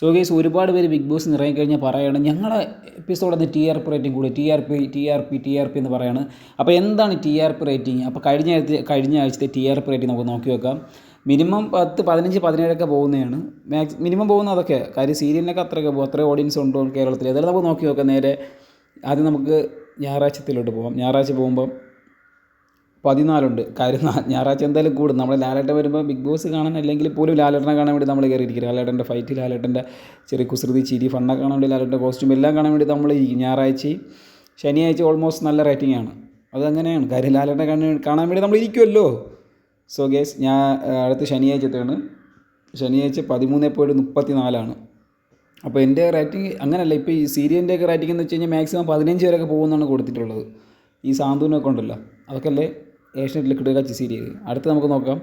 So guys ഒരുപാട് പേര് big boss നിറങ്ങി കഴിഞ്ഞാൽ പറയുകയാണ് ഞങ്ങളെ എപ്പിസോഡിൽ ടി ആർ പി റേറ്റിംഗ് കൂടി T R P T R P T R P എന്ന് പറയാണ്. അപ്പോൾ എന്താണ് ടി ആർ പി റേറ്റിംഗ് അപ്പോൾ കഴിഞ്ഞ ആഴ്ച കഴിഞ്ഞ ആഴ്ചത്തെ ടി ആർ പി റേറ്റിംഗ് നമുക്ക് നോക്കി വെക്കാം. മിനിമം പത്ത് പതിനഞ്ച് പതിനേഴൊക്കെ പോകുന്നതാണ്. മാക്സ് മിനിമം പോകുന്ന അതൊക്കെ കാര്യം സീരിയലിനൊക്കെ അത്രയൊക്കെ പോകും അത്രയും ഓഡിയൻസ് ഉണ്ടോ കേരളത്തിൽ അതെല്ലാം നമുക്ക് നോക്കി നോക്കാം നേരെ. ആദ്യം നമുക്ക് ഞായറാഴ്ചത്തിലോട്ട് പോകാം ഞായറാഴ്ച പോകുമ്പം പതിനാലുണ്ട്. കാര്യം ഞായറാഴ്ച എന്തായാലും കൂടും. നമ്മൾ ലാലേട്ടൻ വരുമ്പോൾ ബിഗ് ബോസ് കാണാൻ അല്ലെങ്കിൽ പോലും ലാലേട്ടനെ കാണാൻ വേണ്ടി നമ്മൾ കയറിയിരിക്കും ലാലേട്ടന്റെ ഫൈറ്റ് ലാലേട്ടന്റെ ചെറിയ കുസൃതി ചിരി ഫണ്ണ കാണാൻ വേണ്ടി ലാലേട്ടന്റെ കോസ്റ്റ്യൂം എല്ലാം കാണാൻ വേണ്ടി നമ്മൾ ഇരിക്കും. ഞായറാഴ്ചയും ശനിയാഴ്ച ഓൾമോസ്റ്റ് നല്ല റേറ്റിംഗ് ആണ്. അതങ്ങനെയാണ് കാര്യം ലാലേട്ടനെ കാണാൻ കാണാൻ വേണ്ടി നമ്മൾ ഇരിക്കുമല്ലോ സോ ഗേസ് ഞാൻ അടുത്ത ശനിയാഴ്ചത്തെയാണ് ശനിയാഴ്ച പതിമൂന്ന് പോയിട്ട് മുപ്പത്തി നാലാണ് അപ്പോൾ എന്റെ റേറ്റിംഗ് അങ്ങനെയല്ല ഇപ്പോൾ ഈ സീരിയലിന്റെ ഒക്കെ റേറ്റിംഗ് എന്ന് വെച്ച് കഴിഞ്ഞാൽ മാക്സിമം പതിനഞ്ച് വരെയൊക്കെ പോകുമെന്നാണ് കൊടുത്തിട്ടുള്ളത്. ഈ സാന്ത്വനമൊക്കെ ഉണ്ടല്ലോ. അതൊക്കെ അല്ലേ? ഏഷ്യനെറ്റിൽ കിട്ടുക സീരിയൽ അടുത്ത് നമുക്ക് നോക്കാം.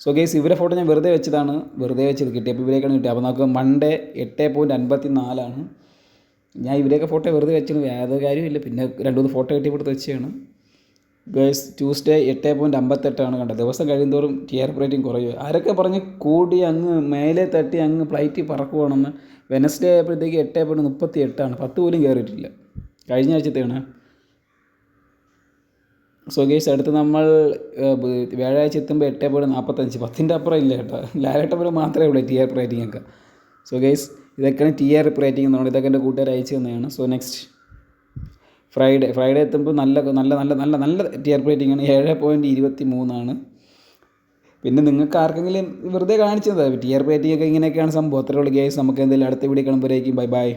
സോ ഗേസ് ഇവരെ ഫോട്ടോ ഞാൻ വെറുതെ വെച്ചതാണ്. വെറുതെ വെച്ചത് കിട്ടിയപ്പോൾ ഇവരേക്കാണ് കിട്ടിയത്. അപ്പോൾ നമുക്ക് മൺഡേ എട്ട് പോയിന്റ് അൻപത്തി നാലാണ് ഞാൻ ഇവരെയൊക്കെ ഫോട്ടോ വെറുതെ വെച്ചത് യാതൊരു കാര്യമില്ല പിന്നെ രണ്ട് മൂന്ന് ഫോട്ടോ കിട്ടിയപ്പോൾ വെച്ചാണ് ഗേസ് ട്യൂസ്ഡേ എട്ട് പോയിന്റ് അമ്പത്തെട്ടാണ് കണ്ടത്. ദിവസം കഴിയുന്തോറും ടിയർ റേറ്റിംഗ് കുറയുക ആരൊക്കെ പറഞ്ഞ് കൂടി അങ്ങ് മേലെ തട്ടി അങ്ങ് ഫ്ലൈറ്റിൽ പറക്കുവാണെന്ന്. വെനസ്ഡേ ആയപ്പോഴത്തേക്ക് എട്ട് പോയിന്റ് മുപ്പത്തി എട്ടാണ് പത്ത് പോലും കയറിയിട്ടില്ല കഴിഞ്ഞ ആഴ്ചത്തെയാണ് സോ ഗേസ് അടുത്ത് നമ്മൾ വ്യാഴാഴ്ച എത്തുമ്പോൾ എട്ട് പോയിന്റ് നാൽപ്പത്തഞ്ച് പത്തിന്റെ അപ്പുറം ഇല്ല കേട്ടോ. ലാലേട്ടപ്പുറം മാത്രമേ ഉള്ളൂ ടി ആർ റേറ്റിംഗ് ഒക്കെ. സോ ഗേസ് ഇതൊക്കെയാണ് ടി ആർ റേറ്റിംഗ് എന്നുള്ളത് ഇതൊക്കെ എന്റെ കൂട്ടുകാർ അയച്ചു തന്നെയാണ് സോ നെക്സ്റ്റ് ഫ്രൈഡേ ഫ്രൈഡേ എത്തുമ്പോൾ നല്ല നല്ല നല്ല നല്ല നല്ല ടി ആർ റേറ്റിംഗ് ആണ്. ഏഴ് പോയിന്റ് ഇരുപത്തി മൂന്നാണ് പിന്നെ നിങ്ങൾക്ക് ആർക്കെങ്കിലും വെറുതെ കാണിച്ചത് ടി ആർ റേറ്റിംഗ് ഒക്കെ ഇങ്ങനെയൊക്കെയാണ് സംഭവം. അത്രയുള്ള കേസ് നമുക്ക് എന്തെങ്കിലും അടുത്ത വീഡിയോ കാണുമ്പോഴേക്കും. Bye bye